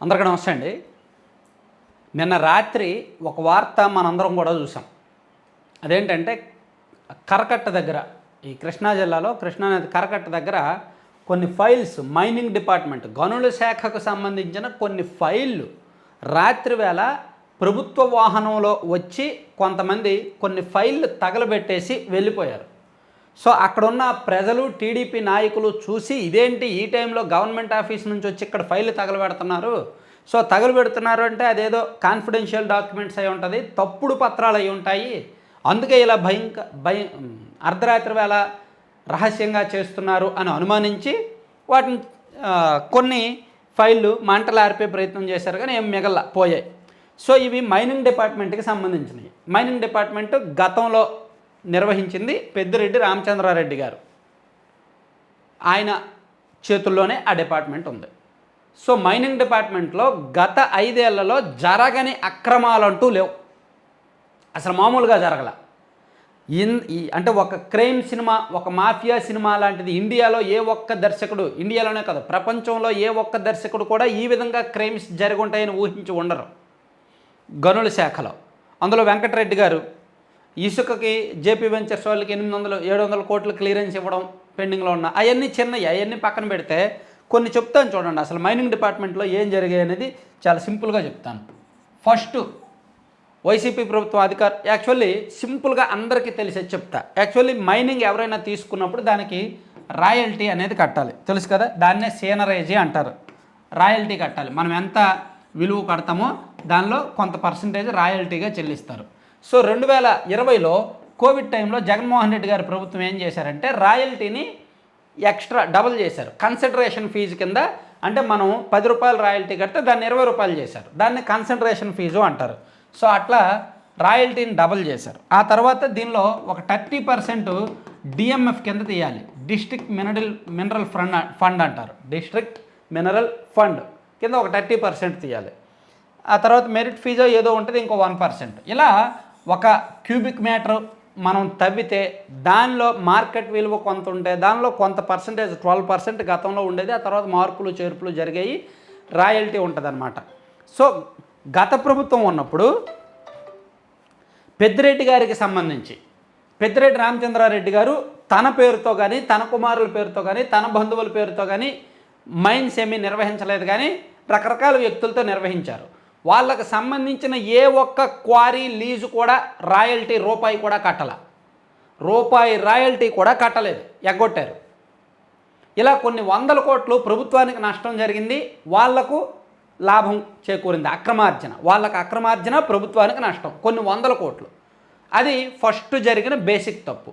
అందరికీ నమస్తే అండి. నిన్న రాత్రి ఒక వార్త మనందరం కూడా చూసాం. అదేంటంటే కరకట్ట దగ్గర ఈ కృష్ణా జిల్లాలో కృష్ణానది కరకట్ట దగ్గర కొన్ని ఫైల్స్ మైనింగ్ డిపార్ట్మెంట్ గనుల శాఖకు సంబంధించిన కొన్ని ఫైళ్ళు రాత్రి వేళ ప్రభుత్వ వాహనంలో వచ్చి కొంతమంది కొన్ని ఫైళ్ళు తగలబెట్టేసి వెళ్ళిపోయారు. సో అక్కడున్న ప్రజలు టీడీపీ నాయకులు చూసి ఇదేంటి ఈ టైంలో గవర్నమెంట్ ఆఫీస్ నుంచి వచ్చి ఇక్కడ ఫైల్ తగలబెడుతున్నారు? సో తగలబెడుతున్నారు అంటే అదేదో కాన్ఫిడెన్షియల్ డాక్యుమెంట్స్ అయి ఉంటుంది తప్పుడు పత్రాలు అయి ఉంటాయి. అందుకే ఇలా భయంక భయ అర్ధరాత్రి వేళ రహస్యంగా చేస్తున్నారు అని అనుమానించి వాటిని కొన్ని ఫైళ్ళు మంటలు ఆర్పే ప్రయత్నం చేశారు కానీ ఏం మిగల పోయాయి. సో ఇవి మైనింగ్ డిపార్ట్మెంట్కి సంబంధించినవి. మైనింగ్ డిపార్ట్మెంట్ గతంలో నిర్వహించింది పెద్దిరెడ్డి రామచంద్రారెడ్డి గారు. ఆయన చేతుల్లోనే ఆ డిపార్ట్మెంట్ ఉంది. సో మైనింగ్ డిపార్ట్మెంట్లో గత ఐదేళ్ళలో జరగని అక్రమాలంటూ లేవు. అసలు మామూలుగా జరగల. ఇన్ ఈ అంటే ఒక క్రైమ్ సినిమా ఒక మాఫియా సినిమా లాంటిది ఇండియాలో ఏ ఒక్క దర్శకుడు ఇండియాలోనే కాదు ప్రపంచంలో ఏ ఒక్క దర్శకుడు కూడా ఈ విధంగా క్రైమ్స్ జరుగుంటాయని ఊహించి ఉండరు. గనుల శాఖలో. అందులో వెంకటరెడ్డి గారు ఇసుకకి జేపీ వెంచర్స్ వాళ్ళకి ఎనిమిది వందలు ఏడు వందల కోట్లు క్లియరెన్స్ ఇవ్వడం పెండింగ్లో ఉన్న అవన్నీ చిన్నవి అవన్నీ పక్కన పెడితే కొన్ని చెప్తాను చూడండి. అసలు మైనింగ్ డిపార్ట్మెంట్లో ఏం జరిగాయి అనేది చాలా సింపుల్గా చెప్తాను. ఫస్ట్ వైసీపీ ప్రభుత్వం అధికార యాక్చువల్లీ సింపుల్గా అందరికీ తెలిసే చెప్తా. యాక్చువల్లీ మైనింగ్ ఎవరైనా తీసుకున్నప్పుడు దానికి రాయల్టీ అనేది కట్టాలి. తెలుసు కదా? దాన్నే సీనరైజీ అంటారు. రాయల్టీ కట్టాలి. మనం ఎంత విలువ కడతామో దానిలో కొంత పర్సంటేజ్ రాయల్టీగా చెల్లిస్తారు. సో రెండు వేల ఇరవైలో కోవిడ్ టైంలో జగన్మోహన్ రెడ్డి గారి ప్రభుత్వం ఏం చేశారంటే రాయల్టీని ఎక్స్ట్రా డబుల్ చేశారు. కన్సిడరేషన్ ఫీజు కింద అంటే మనం పది రూపాయలు రాయల్టీ కడితే దాన్ని ఇరవై రూపాయలు చేశారు. దాన్ని కన్సంట్రేషన్ ఫీజు అంటారు. సో అట్లా రాయల్టీని డబుల్ చేశారు. ఆ తర్వాత దీనిలో ఒక థర్టీ పర్సెంట్ డిఎంఎఫ్ కింద తీయాలి. District mineral mineral fund fund అంటారు. డిస్ట్రిక్ట్ మినరల్ ఫండ్ కింద ఒక థర్టీ పర్సెంట్ తీయాలి. ఆ తర్వాత మెరిట్ ఫీజు ఏదో ఉంటుంది ఇంకో వన్ పర్సెంట్. ఇలా ఒక క్యూబిక్ మీటర్ మనం తవ్వితే దానిలో మార్కెట్ విలువ కొంత ఉంటే దానిలో కొంత పర్సంటేజ్ ట్వెల్వ్ పర్సెంట్ గతంలో ఉండేది ఆ తర్వాత మార్పులు చేర్పులు జరిగాయి రాయల్టీ ఉంటుంది సో గత ప్రభుత్వం ఉన్నప్పుడు పెద్దిరెడ్డి గారికి సంబంధించి పెద్దిరెడ్డి రామచంద్రారెడ్డి గారు తన పేరుతో కానీ తన కుమారుల పేరుతో కానీ తన బంధువుల పేరుతో కానీ మైన్స్ ఏమీ నిర్వహించలేదు కానీ రకరకాల వ్యక్తులతో నిర్వహించారు. వాళ్ళకు సంబంధించిన ఏ ఒక్క క్వారీ లీజు కూడా రాయల్టీ రూపాయి కూడా కట్టల. రూపాయి రాయల్టీ కూడా కట్టలేదు. ఎగ్గొట్టారు. ఇలా కొన్ని వందల కోట్లు ప్రభుత్వానికి నష్టం జరిగింది. వాళ్ళకు లాభం చేకూరింది. అక్రమార్జన. వాళ్ళకు అక్రమార్జన ప్రభుత్వానికి నష్టం. కొన్ని వందల కోట్లు. అది ఫస్ట్ జరిగిన బేసిక్ తప్పు.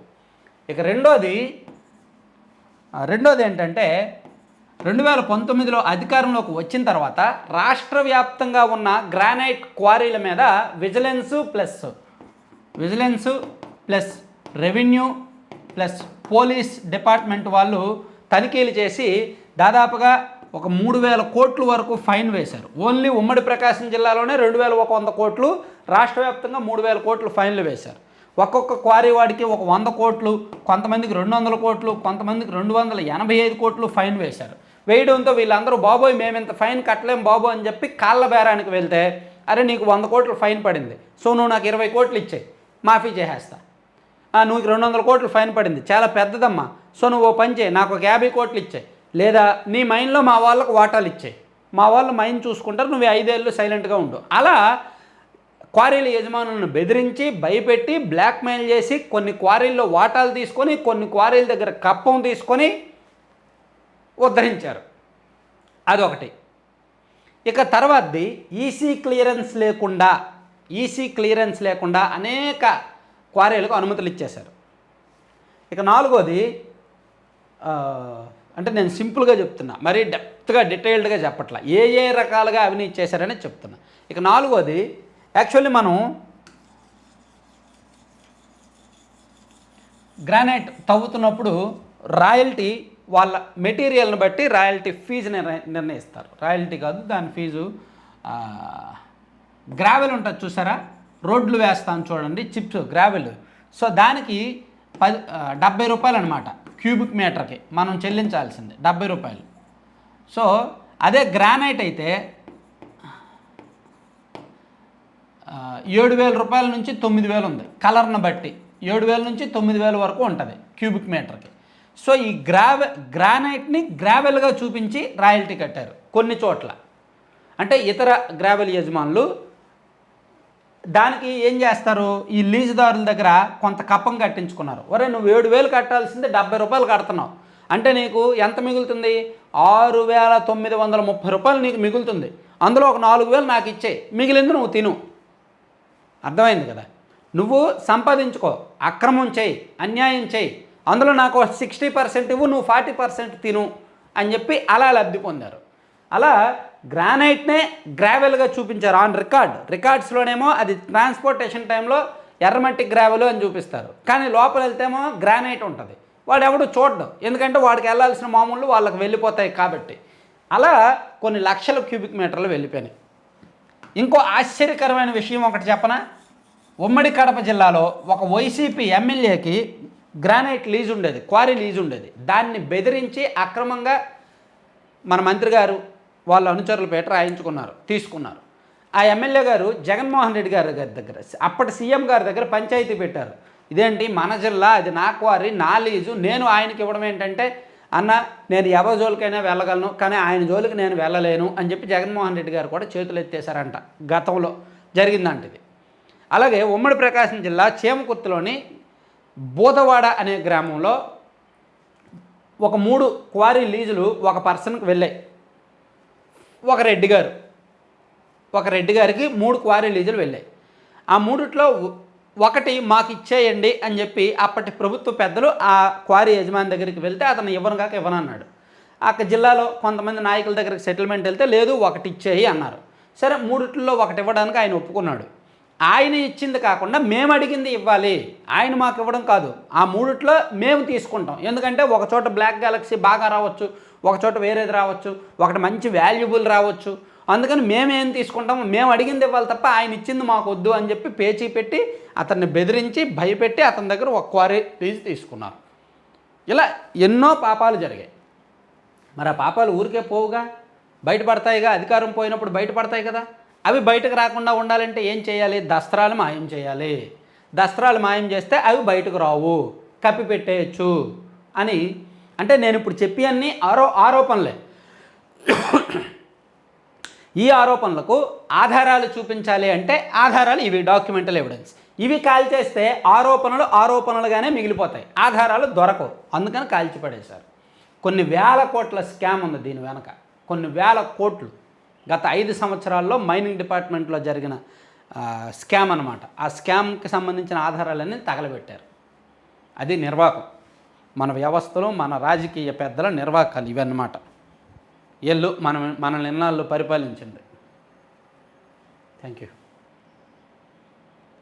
ఇక రెండోది రెండోది ఏంటంటే రెండు వేల పంతొమ్మిదిలో అధికారంలోకి వచ్చిన తర్వాత రాష్ట్ర వ్యాప్తంగా ఉన్న గ్రానైట్ క్వారీల మీద vigilance plus vigilance plus revenue plus police department వాళ్ళు తనిఖీలు చేసి దాదాపుగా ఒక మూడు వేల కోట్ల వరకు ఫైన్ వేశారు. ఓన్లీ ఉమ్మడి ప్రకాశం జిల్లాలోనే రెండు వేల ఒక వంద కోట్లు రాష్ట్ర వ్యాప్తంగా మూడు వేల కోట్లు ఫైన్లు వేశారు. ఒక్కొక్క క్వారీ వాడికి ఒక వంద కోట్లు కొంతమందికి రెండు వందల కోట్లు కొంతమందికి రెండు వందల ఎనభై ఐదు కోట్లు ఫైన్ వేశారు. వేయడంతో వీళ్ళందరూ బాబోయ్ మేము ఇంత ఫైన్ కట్టలేం బాబు అని చెప్పి కాళ్ళ బేరానికి వెళ్తే అరే నీకు వంద కోట్లు ఫైన్ పడింది. సో నువ్వు నాకు ఇరవై కోట్లు ఇచ్చేయి. మాఫీ చేసేస్తా. నువ్వు రెండు వందల కోట్లు ఫైన్ పడింది. చాలా పెద్దదమ్మా. సో నువ్వు ఓ పని చేయి. నాకు ఒక యాభై కోట్లు ఇచ్చాయి. లేదా నీ మైండ్లో మా వాళ్ళకు వాటాలు ఇచ్చాయి. మా వాళ్ళు మైండ్ చూసుకుంటారు. నువ్వు ఐదేళ్ళు సైలెంట్గా ఉండు. అలా క్వారీల యజమానులను బెదిరించి భయపెట్టి బ్లాక్మెయిల్ చేసి కొన్ని క్వారీల్లో వాటాలు తీసుకొని కొన్ని క్వారీల దగ్గర కప్పం తీసుకొని ఉద్ధరించారు. అదొకటి. ఇక తర్వాతది ఈసీ క్లియరెన్స్ లేకుండా ఈసీ క్లియరెన్స్ లేకుండా అనేక క్వారీలకు అనుమతులు ఇచ్చేశారు. ఇక నాలుగోది అంటే నేను సింపుల్గా చెప్తున్నా మరీ డెప్త్గా డీటెయిల్డ్గా చెప్పట్లా. ఏ ఏ రకాలుగా అవినీతి చేశారని చెప్తున్నా. ఇక నాలుగోది యాక్చువల్లీ మనం గ్రానైట్ తవ్వుతున్నప్పుడు రాయల్టీ వాళ్ళ మెటీరియల్ని బట్టి రాయల్టీ ఫీజు నిర్ణయిస్తారు. రాయల్టీ కాదు దాని ఫీజు గ్రావెల్ ఉంటుంది చూసారా? రోడ్లు వేస్తాను చూడండి చిప్స్ గ్రావెల్. సో దానికి పది డెబ్బై రూపాయలు అనమాట క్యూబిక్ మీటర్కి. మనం చెల్లించాల్సింది డెబ్బై రూపాయలు. సో అదే గ్రానైట్ అయితే ఆ, ఏడు వేల రూపాయల నుంచి తొమ్మిది వేలు ఉంది. కలర్ను బట్టి ఏడు వేల నుంచి తొమ్మిది వేల వరకు ఉంటుంది క్యూబిక్ మీటర్కి. సో ఈ గ్రావ గ్రానైట్ని గ్రావెల్గా చూపించి రాయల్టీ కట్టారు కొన్ని చోట్ల. అంటే ఇతర గ్రావెల్ యజమానులు దానికి ఏం చేస్తారు? ఈ లీజుదారుల దగ్గర కొంత కప్పం కట్టించుకున్నారు. ఒరే నువ్వు ఏడు వేలు కట్టాల్సింది డెబ్బై రూపాయలు కడుతున్నావు. అంటే నీకు ఎంత మిగులుతుంది? ఆరు వేల తొమ్మిది వందల ముప్పై రూపాయలు నీకు మిగులుతుంది. అందులో ఒక నాలుగు వేలు నాకు ఇచ్చే మిగిలింది నువ్వు తిను. అర్థమైంది కదా? నువ్వు సంపాదించుకో అక్రమం చేయి అన్యాయం చేయి. అందులో నాకు సిక్స్టీ పర్సెంట్ ఇవ్వు నువ్వు ఫార్టీ పర్సెంట్ తిను అని చెప్పి అలా లబ్ధి పొందారు. అలా గ్రానైట్నే గ్రావెల్గా చూపించారు ఆన్ రికార్డ్. రికార్డ్స్లోనేమో అది ట్రాన్స్పోర్టేషన్ టైంలో ఎర్రమట్టి గ్రావెల్ అని చూపిస్తారు. కానీ లోపల వెళ్తేమో గ్రానైట్ ఉంటుంది. వాడు ఎవడు చూడడం. ఎందుకంటే వాడికి వెళ్ళాల్సిన మామూలు వాళ్ళకి వెళ్ళిపోతాయి కాబట్టి. అలా కొన్ని లక్షల క్యూబిక్ మీటర్లు వెళ్ళిపోయినాయి. ఇంకో ఆశ్చర్యకరమైన విషయం ఒకటి చెప్పనా? ఉమ్మడి కడప జిల్లాలో ఒక వైసీపీ ఎమ్మెల్యేకి గ్రానైట్ లీజ్ ఉండేది క్వారీ లీజ్ ఉండేది. దాన్ని బెదిరించి అక్రమంగా మన మంత్రి గారు వాళ్ళ అనుచరుల పేట రాయించుకున్నారు తీసుకున్నారు. ఆ ఎమ్మెల్యే గారు జగన్మోహన్ రెడ్డి గారి గారి దగ్గర అప్పటి సీఎం గారి దగ్గర పంచాయతీ పెట్టారు. ఇదేంటి? మన జిల్లా అది నా క్వారీ నా లీజు నేను ఆయనకి ఇవ్వడం ఏంటంటే అన్న నేను ఎవరి జోలికైనా వెళ్ళగలను కానీ ఆయన జోలికి నేను వెళ్ళలేను అని చెప్పి జగన్మోహన్ రెడ్డి గారు కూడా చేతులు ఎత్తేశారంట గతంలో. జరిగిందంటది అలాగే ఉమ్మడి ప్రకాశం జిల్లా చేమకుర్తిలోని బోధవాడ అనే గ్రామంలో ఒక మూడు క్వారీ లీజులు ఒక పర్సన్కి వెళ్ళాయి. ఒక రెడ్డి గారు. ఒక రెడ్డి గారికి మూడు క్వారీ లీజులు వెళ్ళాయి. ఆ మూడిట్లో ఒకటి మాకు ఇచ్చేయండి అని చెప్పి అప్పటి ప్రభుత్వ పెద్దలు ఆ క్వారీ యజమాని దగ్గరికి వెళ్తే అతను ఇవ్వను కాక ఇవ్వనన్నాడు అక్కడ జిల్లాలో కొంతమంది నాయకుల దగ్గరికి సెటిల్మెంట్ వెళ్తే లేదు ఒకటి ఇచ్చేయి అన్నారు. సరే మూడిట్లో ఒకటి ఇవ్వడానికి ఆయన ఒప్పుకున్నాడు. ఆయన ఇచ్చింది కాకుండా మేము అడిగింది ఇవ్వాలి. ఆయన మాకు ఇవ్వడం కాదు. ఆ మూడిట్లో మేము తీసుకుంటాం. ఎందుకంటే ఒక చోట బ్లాక్ గెలాక్సీ బాగా రావచ్చు ఒక చోట వేరేది రావచ్చు ఒకటి మంచి వాల్యుబుల్ రావచ్చు అందుకని మేమేం తీసుకుంటాము మేము అడిగింది ఇవ్వాలి తప్ప ఆయన ఇచ్చింది మాకు వద్దు అని చెప్పి పేచీ పెట్టి అతన్ని బెదిరించి భయపెట్టి అతని దగ్గర ఒక క్వారీ లీజ్ తీసుకున్నారు. ఇలా ఎన్నో పాపాలు జరిగాయి. మరి ఆ పాపాలు ఊరికే పోవుగా? బయటపడతాయిగా? అధికారం పోయినప్పుడు బయటపడతాయి కదా? అవి బయటకు రాకుండా ఉండాలంటే ఏం చేయాలి? దస్త్రాలు మాయం చేయాలి. దస్త్రాలు మాయం చేస్తే అవి బయటకు రావు. కప్పి పెట్టేయచ్చు అని. అంటే నేను ఇప్పుడు చెప్పి అన్ని ఆరో ఆరోపణలే. ఈ ఆరోపణలకు ఆధారాలు చూపించాలి అంటే ఆధారాలు ఇవి డాక్యుమెంటల్ ఎవిడెన్స్ ఇవి కాల్చేస్తే ఆరోపణలు ఆరోపణలుగానే మిగిలిపోతాయి. ఆధారాలు దొరకవు. అందుకని కాల్చిపడేశారు. కొన్ని వేల కోట్ల స్కామ్ ఉంది దీని వెనక. కొన్ని వేల కోట్లు. గత ఐదు సంవత్సరాల్లో మైనింగ్ డిపార్ట్మెంట్లో జరిగిన స్కామ్ అనమాట ఆ స్కామ్కి సంబంధించిన ఆధారాలన్నీ తగలబెట్టారు. అది నిర్వాహకం. మన వ్యవస్థలో మన రాజకీయ పెద్దల నిర్వాహకాలు ఇవన్నమాట. ఎల్లు మన మనల్ని ఇన్నాళ్ళు పరిపాలించండి. Thank you